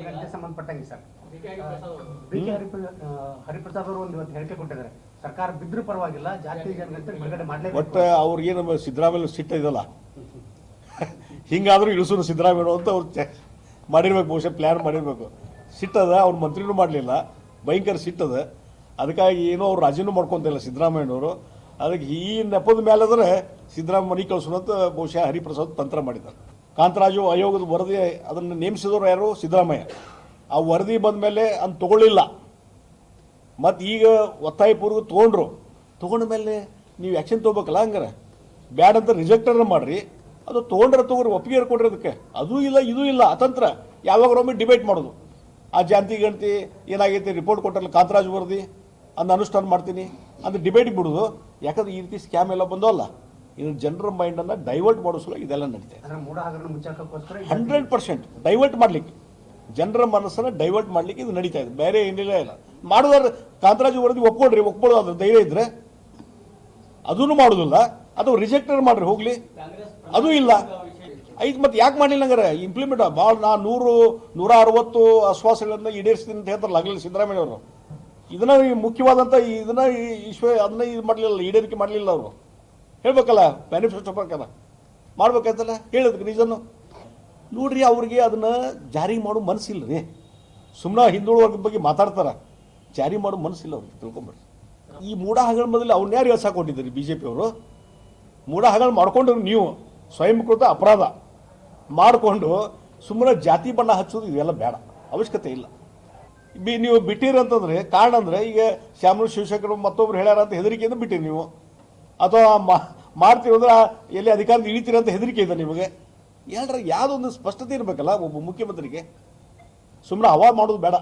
ಇದಕ್ಕೆ ಸಂಬಂಧಪಟ್ಟಂಗೆ sir. B K Hariprasad ಅವರು. ಒಂದು ಇವತ್ತು ಹೇಳಿಕೆ ಕೊಟ್ಟಿದ್ದಾರೆ. ಸರ್ಕಾರ ಬಿದ್ರೂ ಪರವಾಗಿಲ್ಲ ಜಾತಿ ಜನಗಣತಿ ಬಿಡುಗಡೆ ಮಾಡಲೇ ಬಟ್ ಅವ್ರಿಗೆ ನಮ್ಮ ಸಿದ್ದರಾಮಯ್ಯ ಸಿಟ್ಟ ಇದಲ್ಲ? ಹಿಂಗಾದ್ರೂ ಇಳಿಸೋರು ಸಿದ್ದರಾಮಯ್ಯ ಅಂತ ಅವ್ರು ಮಾಡಿರ್ಬೇಕು ಬಹುಶಃ ಪ್ಲ್ಯಾನ್ ಮಾಡಿರ್ಬೇಕು. ಸಿಟ್ಟದ ಅವ್ರ ಮಂತ್ರಿನೂ ಮಾಡಲಿಲ್ಲ ಭಯಂಕರ ಸಿಟ್ಟದ. ಅದಕ್ಕಾಗಿ ಏನೋ ಅವ್ರು ರಾಜೀನೂ ಮಾಡ್ಕೊಂತಿಲ್ಲ ಸಿದ್ದರಾಮಯ್ಯನವರು ಅದಕ್ಕೆ ಈ ನೆಪದ ಮೇಲೆ ಆದರೆ ಸಿದ್ದರಾಮಯ್ಯ ಮನೆ ಕಳಿಸೋಣ ಅಂತ ಬಹುಶಃ ಹರಿಪ್ರಸಾದ್ ತಂತ್ರ ಮಾಡಿದ್ದಾರೆ. ಕಾಂತರಾಜು ಆಯೋಗದ ವರದಿ ಅದನ್ನು ನೇಮಿಸಿದವರು ಯಾರು? ಸಿದ್ದರಾಮಯ್ಯ. ಆ ವರದಿ ಬಂದ ಮೇಲೆ ಅದನ್ನು ತಗೊಳ್ಳಿಲ್ಲ. ಮತ್ತು ಈಗ ಒತ್ತಾಯಪೂರ್ವಕ ತೊಗೊಂಡ್ರು. ತೊಗೊಂಡ ಮೇಲೆ ನೀವು ಆ್ಯಕ್ಷನ್ ತೊಗೋಬೇಕಲ್ಲ ಹಂಗಾರೆ? ಬ್ಯಾಡ್ ಅಂತ ರಿಜೆಕ್ಟರ್ನ ಮಾಡಿರಿ. ಅದು ತೊಗೊಂಡ್ರೆ ತೊಗೊಂಡ್ರೆ ಒಪ್ಪಿಗೆ ಕೊಡ್ರಿ ಅದಕ್ಕೆ. ಅದೂ ಇಲ್ಲ, ಇದೂ ಇಲ್ಲ. ಅತಂತ್ರ ಯಾವಾಗರೊಮ್ಮೆ ಡಿಬೇಟ್ ಮಾಡೋದು. ಆ ಜಾಂತಿ ಗಣತಿ ಏನಾಗೈತಿ ರಿಪೋರ್ಟ್ ಕೊಟ್ಟಲ್ಲ ಕಾಂತರಾಜ್ ವರದಿ. ಅದನ್ನ ಅನುಷ್ಠಾನ ಮಾಡ್ತೀನಿ. ಅಂತ ಡಿಬೇಟಿಗೆ ಬಿಡೋದು. ಯಾಕಂದ್ರೆ ಈ ರೀತಿ ಸ್ಕ್ಯಾಮ್ ಎಲ್ಲ ಬಂದವಲ್ಲ. ಇದು ಜನರ ಮೈಂಡನ್ನು ಡೈವರ್ಟ್ ಮಾಡೋ ಸಲುವಾಗಿ ಇದೆಲ್ಲ ನಡೀತಾ ಇದೆ. ಹಂಡ್ರೆಡ್ ಪರ್ಸೆಂಟ್ ಡೈವರ್ಟ್ ಮಾಡ್ಲಿಕ್ಕೆ. ಜನರ ಮನಸ್ಸನ್ನ ಡೈವರ್ಟ್ ಮಾಡ್ಲಿಕ್ಕೆ ಇದು ನಡೀತಾ ಇದೆ. ಬೇರೆ ಏನಿಲ್ಲ ಇಲ್ಲ. ಮಾಡೋದಾದ್ರೆ ಕಾಂತರಾಜು ವರದಿ ಒಪ್ಕೊಡ್ರಿ ಒಪ್ಕೊಳ್ಳೋ ಅದ್ರ ಧೈರ್ಯ ಇದ್ರೆ. ಅದನ್ನು ಮಾಡೋದಿಲ್ಲ. ಅದು ರಿಜೆಕ್ಟರ್ ಮಾಡ್ರಿ ಹೋಗ್ಲಿ. ಅದು ಇಲ್ಲ. ಐದು ಮತ್ತೆ ಯಾಕೆ ಮಾಡಲಿಲ್ಲ ಹಂಗಾರೆ? ಇಂಪ್ಲಿಮೆಂಟ್ ಭಾಳ ನಾ ನೂರು ನೂರ ಅರವತ್ತು ಆಶ್ವಾಸಗಳನ್ನು ಈಡೇರಿಸ್ತೀನಿ ಅಂತ ಹೇಳ್ತಾರೆ ಆಗಲಿಲ್ಲ ಸಿದ್ದರಾಮಯ್ಯ ಅವರು. ಇದನ್ನ ಈ ಮುಖ್ಯವಾದಂಥ ಇದನ್ನ ಈ ಈಶ್ವ ಅದನ್ನ ಇದು ಮಾಡಲಿಲ್ಲ ಈಡೇರಿಕೆ ಮಾಡಲಿಲ್ಲ ಅವರು. ಹೇಳ್ಬೇಕಲ್ಲ ಮ್ಯಾನಿಫೆಸ್ಟೋ ಪ್ರಕಾರ ಮಾಡ್ಬೇಕಾಯ್ತಲ್ಲ ಹೇಳೋದಕ್ಕೆ ರೀಸನ್ನು ನೋಡ್ರಿ, ಅವ್ರಿಗೆ ಅದನ್ನು ಜಾರಿ ಮಾಡೋ ಮನಸ್ಸಿಲ್ಲ ರೀ. ಸುಮ್ಮನೆ ಹಿಂದುಳಿದ ಬಗ್ಗೆ ಮಾತಾಡ್ತಾರ. ಜಾರಿ ಮಾಡೋ ಮನಸ್ಸಿಲ್ಲ ಅವ್ರಿಗೆ, ತಿಳ್ಕೊಂಬಿಡ್ರಿ. ಈ ಮೂಢಹಗಳ ಮೊದಲು ಅವ್ನ ಯಾರು ಎಳ್ಸಾಕ್ ಕೊಟ್ಟಿದ್ದೀರಿ ಬಿ ಜೆ ಪಿಯವರು ಮೂಢಹಗಳು ಮಾಡ್ಕೊಂಡ್ರು ನೀವು, ಸ್ವಯಂಕೃತ ಅಪರಾಧ. ಮಾಡಿಕೊಂಡು ಸುಮ್ಮನೆ ಜಾತಿ ಬಣ್ಣ ಹಚ್ಚೋದು ಇದೆಲ್ಲ ಬೇಡ, ಅವಶ್ಯಕತೆ ಇಲ್ಲ. ಬಿ, ನೀವು ಬಿಟ್ಟಿರಂತಂದ್ರೆ ಕಾರಣ ಅಂದರೆ, ಈಗ ಶ್ಯಾಮರು ಶಿವಶಂಕರ್ ಮತ್ತೊಬ್ರು ಹೇಳ್ಯಾರ ಅಂತ ಹೆದರಿಕೆಯಿಂದ ಬಿಟ್ಟಿರಿ ನೀವು. ಅಥವಾ ಮಾಡ್ತೀವಿ ಅಂದ್ರೆ ಎಲ್ಲಿ ಅಧಿಕಾರ ಇಳಿತೀರ ಅಂತ ಹೆದರಿಕೆ ಇದೆ ನಿಮಗೆ. ಹೇಳ್ರ ಯಾವುದೊಂದು ಸ್ಪಷ್ಟತೆ ಇರಬೇಕಲ್ಲ ಒಬ್ಬ ಮುಖ್ಯಮಂತ್ರಿಗೆ. ಸುಮ್ಮನೆ ಹವಾ ಮಾಡೋದು ಬೇಡ.